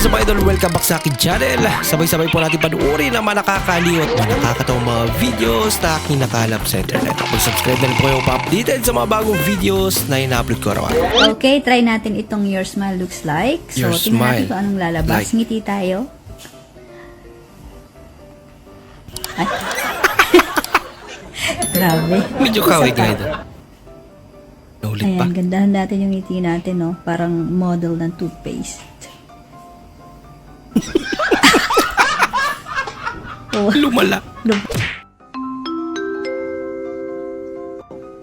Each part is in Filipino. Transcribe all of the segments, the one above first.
is up idol? Welcome back sa akin channel. Sabay-sabay po natin panuorin ang mga nakakaliw at mga nakakatawang mga videos na aking nakalap sa internet. Kung subscribe na rin po kayo pa-updated sa mga bagong videos na ina-upload ko araw Okay, try natin itong Your Smile Looks Like. So, Your tingnan natin kung anong lalabas. Like. Ngiti tayo. Ay. Grabe. Medyo Isa kaway pa. guide. Naulit pa. Ayan, gandahan natin yung ngiti natin, no? Parang model ng toothpaste. Oh, Lumala. lum-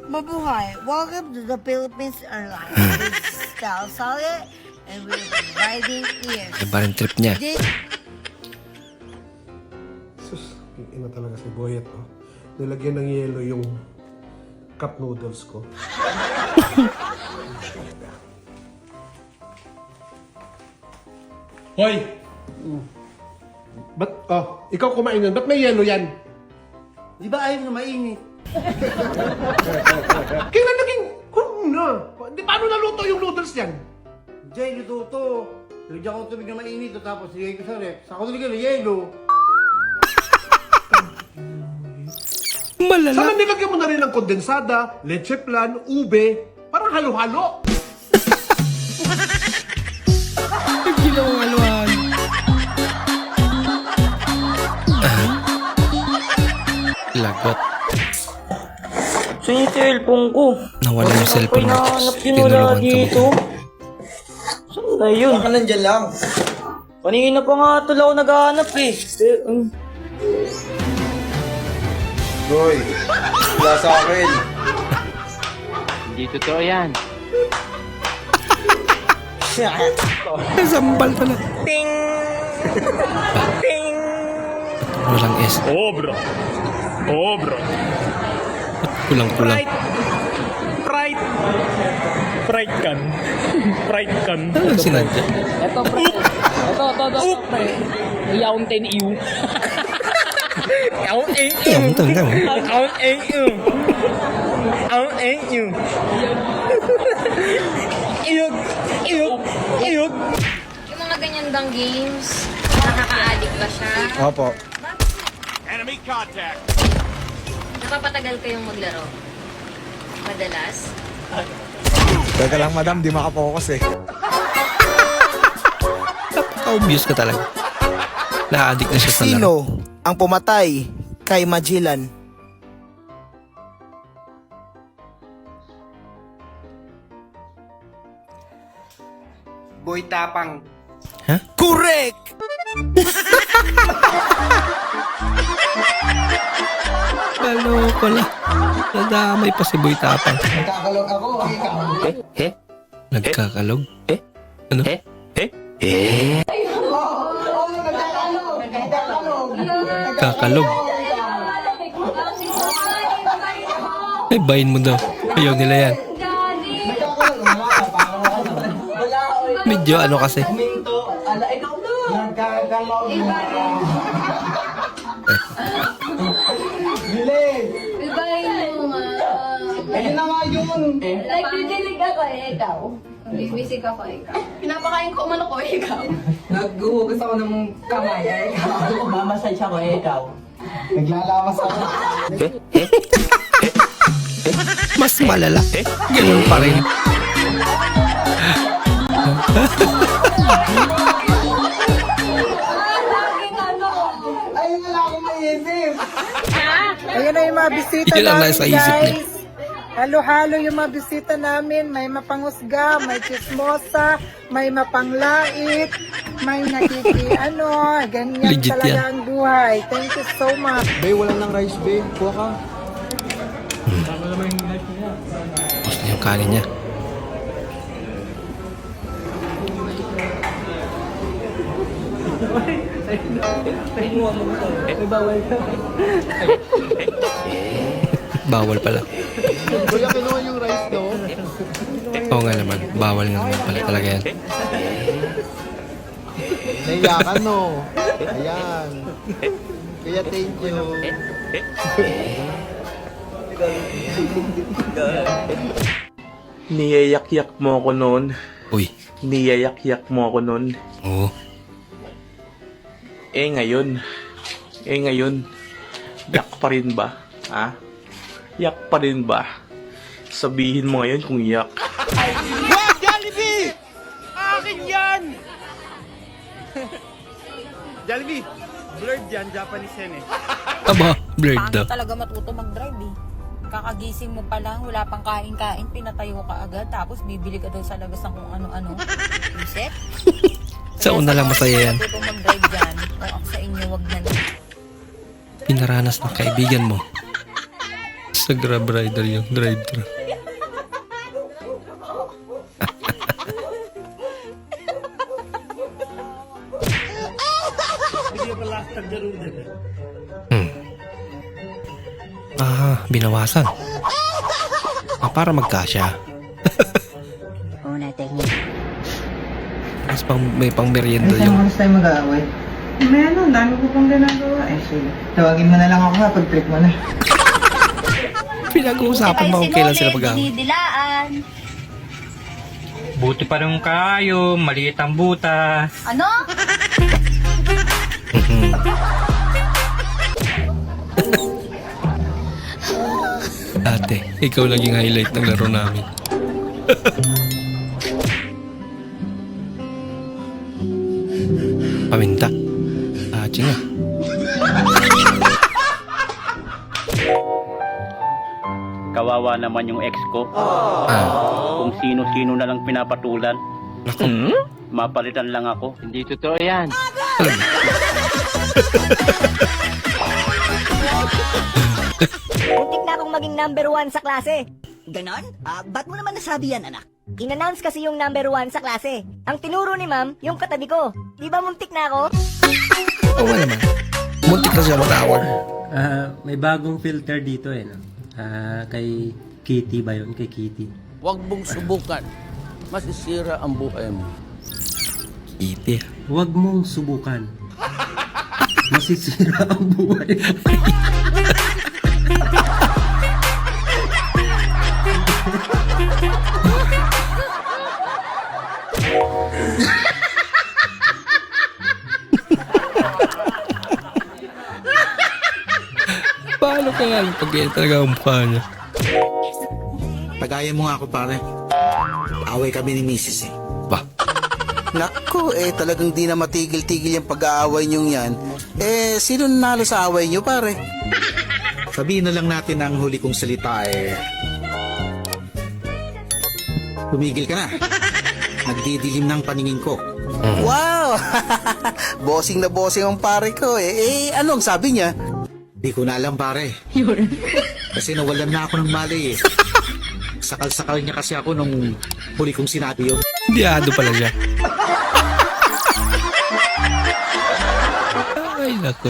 Mabuhay! Welcome to the Philippines Airlines. This is Cal Sale, and we're riding here. Iba rin trip niya. This Sus, yung ina talaga si Boyet, oh. Nilagyan ng yelo yung cup noodles ko. Hoy! Ba't, oh, ikaw kumain nun, ba't may yelo yan? Di ba ayaw na mainit? Kailan naging, kung na? Di, paano naluto yung noodles yan? Jay, luto to. Nilagyan ko ng tubig na mainit to, tapos nilagay ko sa rep. Saka ko nilagyan ng yelo. Malala. Sana nilagyan mo na rin ng kondensada, leche plan, ube, parang halo-halo. Lagot. Saan yung cellphone ko? Nawala yung cellphone mo. Tinulungan ka dito. Saan na yun? Baka nandyan lang. Kanina pa nga tula ako naghahanap eh. Eh, um, Boy, wala sa akin. Hindi totoo yan. Sambal pala. ting! ting! Walang S. Obra. Obra. Kulang-kulang. Pride. Pride kan. Pride kan. Ano ang sinadya? Ito, pre. Ito, ito, ito, pre. Yaon 10 EU. Yaon 10 EU. Ito, ito, ito. Yaon 10 EU. Yaon 10 EU. Iyog. Iyog. Iyog. Yung mga ganyan bang games, nakaka-addict ba siya? Opo. Enemy contact. Napapatagal kayong maglaro? Madalas? Teka lang, madam, di makapokus eh. Napaka-obvious ka talaga. Na-addict na siya sa laro. Sino ang pumatay kay Magellan? Boy tapang. Correct! Lalo pala. Nadamay pa si Boy Tapang. Nagkakalog ako, ikaw. Nagkakalog? Eh? Ano? Eh? Eh? Kakalog. Ay, bayin mo daw. Ayaw nila yan. Medyo ano kasi. Ibahin mo nga. Ayun na nga yun. Nagdidilig ako eh, ikaw. Bisbisig ako, ikaw. Pinapakain ko umano ko, ikaw. Naghuhugas ako ng kamay. Eh, ikaw. Mamasage ako eh, ikaw. Naglalamas ako. Mas malala. Ganun pa rin. Ayan na yung mga bisita Yun lang namin, nasa isip niya. guys. Halo-halo yung mga bisita namin. May mapangusga, may chismosa, may mapanglait, may nakiki, ano, ganyan Legit talaga yan. ang buhay. Thank you so much. Bay, wala ng rice, bay. Kuha ka. Gusto niya yung kanin niya. Bawal pala. Kuya, kinuha yung rice daw. Oo nga naman. Bawal nga naman pala talaga yan. Naiyakan, no? Ayan. Kaya thank you. Niyayak-yak mo ako noon. Uy. Niyayak-yak mo ako noon. Oo. Eh ngayon, eh ngayon, yak pa rin ba? Ha? Yak pa rin ba? Sabihin mo ngayon kung yak. Wag, Jollibee! Akin yan! Jollibee, blurred yan, Japanese yan eh. Aba, blurred daw. talaga matuto mag-drive eh. Kakagising mo pa lang, wala pang kain-kain, pinatayo ka agad, tapos bibili ka daw sa labas ng kung ano-ano. Reset? Sa una lang masaya yan. Pinaranas ng kaibigan mo. Sa Grab Rider yung drive-thru. hmm. Ah, binawasan. Ah, para magkasya. Mas pang, may pang merienda yung... tayo mag-aaway? Meron, dami ko pang ginagawa. Eh, sige. Tawagin mo na lang ako ha, pag-trip mo na. Pinag-uusapan ba kung kailan sila mag Dinidilaan. Buti pa rin kayo, maliit ang butas. Ano? Ate, ikaw lang yung highlight ng laro namin. Paminta. Ah, nga. Kawawa naman yung ex ko. Ah, Kung sino-sino na lang pinapatulan. naku. Mapalitan lang ako. Hindi totoo yan. Muntik na akong maging number one sa klase. Ganon? Ah, ba't mo naman nasabi yan, anak? In-announce kasi yung number one sa klase. Ang tinuro ni ma'am, yung katabi ko. Di ba muntik na ako? Oo naman. Muntik na siya matawag. Ah, may bagong filter dito eh, no? Ah, kay Kitty ba yun? Kay Kitty. Huwag mong subukan. Masisira ang buhay mo. Iti. Huwag mong subukan. Masisira ang buhay. Paano kaya yung pag ganyan talaga ang mukha niya? Pagaya mo nga ako, pare. Away kami ni Mrs. eh. Ba? Naku, eh talagang di na matigil-tigil yung pag-aaway niyong yan. Eh, sino nanalo sa away niyo, pare? Sabihin na lang natin ang huli kong salita eh. Tumigil ka na. Nagdidilim ng paningin ko. Wow! bossing na bossing ang pare ko eh. Eh, anong sabi niya? Di ko na alam pare. Kasi nawalan na ako ng mali eh. Sakal-sakal niya kasi ako nung huli kong sinabi yun. Diado pala siya. Ay, naku.